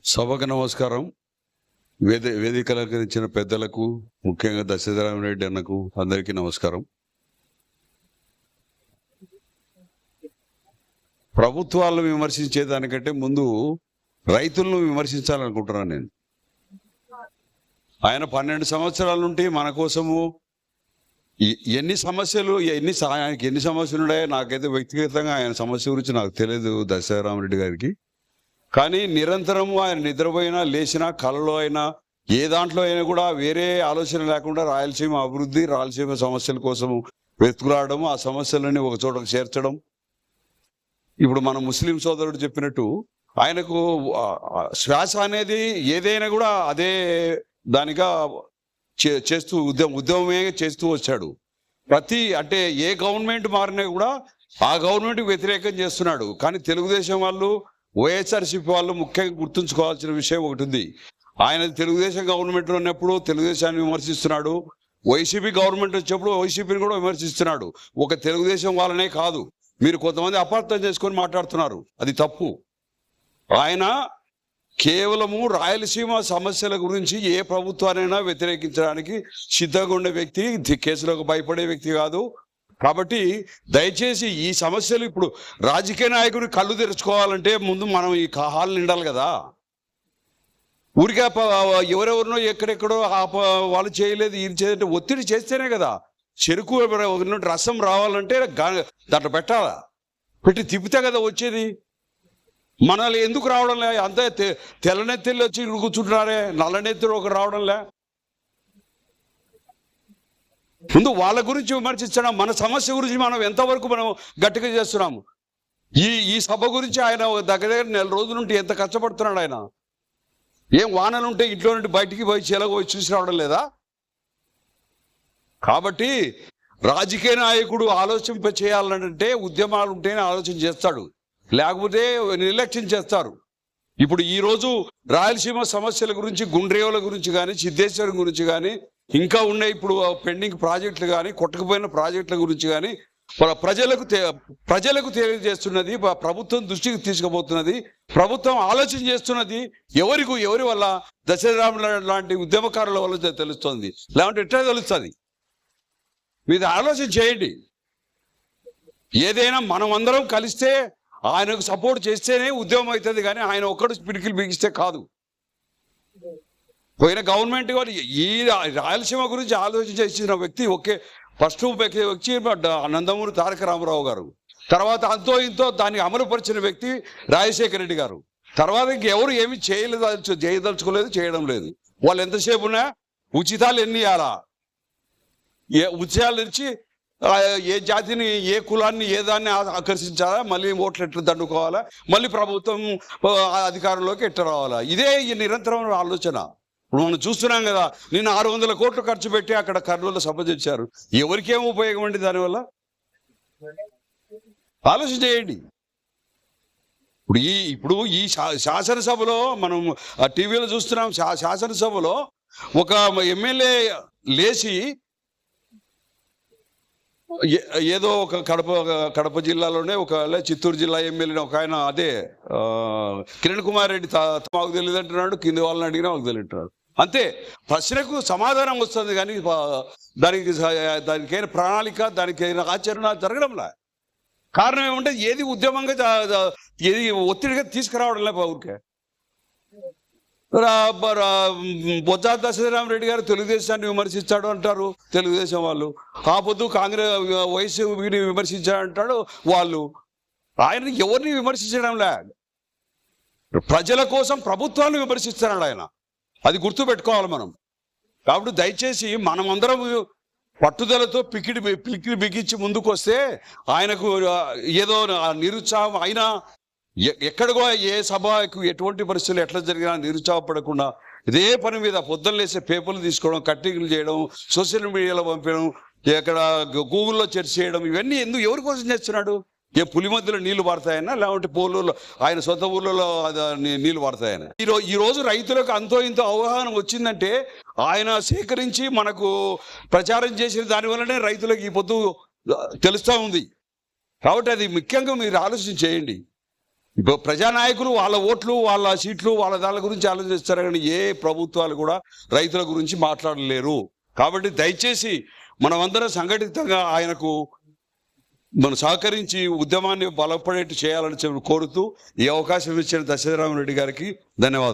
సభకు నమస్కారం. వేది వేదిక అలంకరించిన పెద్దలకు ముఖ్యంగా దశరథరామరెడ్డి అన్నకు అందరికీ నమస్కారం. ప్రభుత్వాలను విమర్శించే దానికంటే ముందు రైతులను విమర్శించాలనుకుంటున్నాను నేను. ఆయన పన్నెండు సంవత్సరాల నుండి మన కోసము ఎన్ని సమస్యలు ఎన్ని ఆయనకి ఎన్ని సమస్యలు ఉన్నాయో నాకైతే వ్యక్తిగతంగా ఆయన సమస్య గురించి నాకు తెలియదు దశరామరెడ్డి గారికి. కానీ నిరంతరము ఆయన నిద్రపోయినా లేచినా కళలో అయినా ఏ దాంట్లో అయినా కూడా వేరే ఆలోచన లేకుండా రాయలసీమ అభివృద్ధి రాయలసీమ సమస్యల కోసం వెతుకురావడం ఆ సమస్యలని ఒక చోటకు చేర్చడం. ఇప్పుడు మన ముస్లిం సోదరుడు చెప్పినట్టు ఆయనకు శ్వాస అనేది ఏదైనా కూడా అదే దానిగా చే- చేస్తూ ఉద్యమం ఉద్యమమే చేస్తూ వచ్చాడు. ప్రతి అంటే ఏ గవర్నమెంట్ మారినా కూడా ఆ గవర్నమెంట్ వ్యతిరేకం చేస్తున్నాడు. కానీ తెలుగుదేశం వాళ్ళు వైఎస్ఆర్సీపీ వాళ్ళు ముఖ్యంగా గుర్తుంచుకోవాల్సిన విషయం ఒకటి ఉంది. ఆయన తెలుగుదేశం గవర్నమెంట్లో ఉన్నప్పుడు తెలుగుదేశాన్ని విమర్శిస్తున్నాడు. వైసీపీ గవర్నమెంట్ వచ్చినప్పుడు వైసీపీని కూడా విమర్శిస్తున్నాడు. ఒక తెలుగుదేశం వాళ్ళనే కాదు. మీరు కొంతమంది అపార్థం చేసుకొని మాట్లాడుతున్నారు. అది తప్పు. ఆయన కేవలము రాయలసీమ సమస్యల గురించి ఏ ప్రభుత్వానైనా వ్యతిరేకించడానికి సిద్ధంగా ఉండే వ్యక్తి కేసులకు భయపడే వ్యక్తి కాదు. కాబట్టి దయచేసి ఈ సమస్యలు ఇప్పుడు రాజకీయ నాయకుని కళ్ళు తెరుచుకోవాలంటే ముందు మనం ఈ కా- హాల్ నిండాలి కదా. ఊరికే ఎవరెవరినో ఎక్కడెక్కడో ఆ వాళ్ళు చేయలేదు ఇది చేయదంటే ఒత్తిడి చేస్తేనే కదా. చెరుకు రసం రావాలంటే దాంట్లో పెట్టాలా? పెట్టి తిప్పితే కదా వచ్చేది. మనల్ని ఎందుకు రావడం లే? అంత తె- తెల్లనెత్తిళ్ళు వచ్చి కూర్చుంటున్నారే. నల్లనెత్తులు ఒకరు రావడం లే. ముందు వాళ్ళ గురించి విమర్శించడం మన సమస్య గురించి మనం ఎంతవరకు మనం గట్టిగా చేస్తున్నాము? ఈ ఈ సభ గురించి ఆయన దగ్గర దగ్గర నెల రోజుల నుండి ఎంత కష్టపడుతున్నాడు ఆయన? ఏం వానలు ఉంటే ఇంట్లో నుండి బయటికి పోయి చీలకు పోయి చూసి రావడం లేదా? కాబట్టి రాజకీయ నాయకుడు ఆలోచింప చేయాలంటే ఉద్యమాలు ఉంటేనే ఆలోచన చేస్తాడు. లేకపోతే నిర్లక్ష్యం చేస్తారు. ఇప్పుడు ఈరోజు రాయలసీమ సమస్యల గురించి గుండ్రేవుల గురించి కానీ సిద్ధేశ్వరం గురించి కానీ ఇంకా ఉన్నాయి ఇప్పుడు పెండింగ్ ప్రాజెక్టులు కానీ కొట్టకపోయిన ప్రాజెక్టుల గురించి కానీ ప్రజలకు ప్రజలకు తెలియజేస్తున్నది ప్రభుత్వం దృష్టికి తీసుకుపోతున్నది ప్రభుత్వం ఆలోచన చేస్తున్నది ఎవరికి ఎవరి వల్ల దశరథరామ లాంటి ఉద్యమకారుల వల్ల తెలుస్తుంది. లేకుంటే ఎట్లా తెలుస్తుంది? మీరు ఆలోచన చేయండి. ఏదైనా మనం అందరం కలిస్తే ఆయనకు సపోర్ట్ చేస్తేనే ఉద్యమం అవుతుంది కానీ ఆయన ఒక్కడు పిడికిలు బిగిస్తే కాదు. పోయిన గవర్నమెంట్ ఈ రాయలసీమ గురించి ఆలోచన చేసిన వ్యక్తి ఒకే ఫస్ట్ వ్యక్తి వ్యక్తి నందమూరి తారక రామారావు గారు. తర్వాత అంతో ఇంతో దాన్ని అమలుపరిచిన వ్యక్తి రాజశేఖర రెడ్డి గారు. తర్వాత ఇంకెవరు ఏమి చేయలేదు చేయదలుచుకోలేదు చేయడం లేదు. వాళ్ళు ఎంతసేపు ఉన్నా ఉచితాలు ఎన్ని ఇవ్వాలా ఏ ఉచితాలు నుంచి ఏ జాతిని ఏ కులాన్ని ఏ దాన్ని ఆకర్షించాలా? మళ్ళీ ఓట్లు ఎట్లా దండుకోవాలా? మళ్ళీ ప్రభుత్వం ఆ, అధికారంలోకి ఎట్లా రావాలా? ఇదే ఈ నిరంతరమైన ఆలోచన. ఇప్పుడు మనం చూస్తున్నాం కదా నిన్న ఆరు వందల కోట్లు ఖర్చు పెట్టి అక్కడ కర్నూలు సభ తెచ్చారు ఎవరికేం ఉపయోగం అండి దానివల్ల? ఆలోచన చేయండి. ఇప్పుడు ఈ ఇప్పుడు ఈ శా- శాసనసభలో మనం ఆ టీవీలో చూస్తున్నాం శాసనసభలో ఒక ఎమ్మెల్యే లేచి ఏ- ఏదో ఒక కడప కడప జిల్లాలోనే ఒక చిత్తూరు జిల్లా ఎమ్మెల్యే ఒక ఆయన అదే కిరణ్ కుమార్ రెడ్డి మాకు తెలియదు అంటున్నాడు కింది వాళ్ళని అడిగినా మాకు తెలియదు అంతే. ప్రశ్నకు సమాధానం వస్తుంది కానీ దానికి దానికైనా దానికైన ప్రణాళిక దానికైన ఆచరణ జరగడంలా. కారణం ఏమంటే ఏది ఉద్యమంగా ఏది ఒత్తిడిగా తీసుకురావడం లే ఊరికే. రా- బ- రా- గారు తెలుగుదేశాన్ని విమర్శించాడు అంటారు తెలుగుదేశం వాళ్ళు. కాకపోతే కాంగ్రెస్ వయసు వీడిని విమర్శించాడంటాడు వాళ్ళు. ఆయన ఎవరిని విమర్శించడంలే? ప్రజల కోసం ప్రభుత్వాన్ని విమర్శిస్తున్నాడు ఆయన. అది గుర్తు పెట్టుకోవాలి మనం. కాబట్టి దయచేసి మనమందరం పట్టుదలతో పికిడి పికిడి బిగించి ముందుకు వస్తే ఆయనకు ఏదో నిరుత్సాహం అయినా ఎ- ఏ సభకు ఎటువంటి పరిస్థితులు ఎట్లా జరిగినా నిరుత్సాహపడకుండా ఇదే పని మీద పొద్దున్న లేసే పేపర్లు తీసుకోవడం కట్టింగ్లు చేయడం సోషల్ మీడియాలో పంపించడం ఎక్కడ గూగుల్లో చర్చ చేయడం ఇవన్నీ ఎందుకు ఎవరి కోసం చేస్తున్నాడు? ఏ పులి మధ్యలో నీళ్ళు పడతాయన్నా లేకుంటే పోలూరులో ఆయన సొంత ఊర్లలో అది నీళ్ళు పడతాయని ఈ రోజు ఈ రోజు రైతులకు అంతో ఇంతో అవగాహన వచ్చిందంటే ఆయన సేకరించి మనకు ప్రచారం చేసిన దానివల్లనే రైతులకు ఈ పొద్దు తెలుస్తూ ఉంది. కాబట్టి అది ముఖ్యంగా మీరు ఆలోచన చేయండి. ఇప్పుడు ప్రజానాయకులు వాళ్ళ ఓట్లు వాళ్ళ సీట్లు వాళ్ళ దాని గురించి ఆలోచిస్తారు కానీ ఏ ప్రభుత్వాలు కూడా రైతుల గురించి మాట్లాడలేరు. కాబట్టి దయచేసి మనమందరం సంఘటితంగా ఆయనకు మనం సహకరించి ఉద్యమాన్ని బలపడేట్టు చేయాలని చెప్పి కోరుతూ ఈ అవకాశం ఇచ్చిన దశరామరెడ్డి గారికి ధన్యవాదాలు.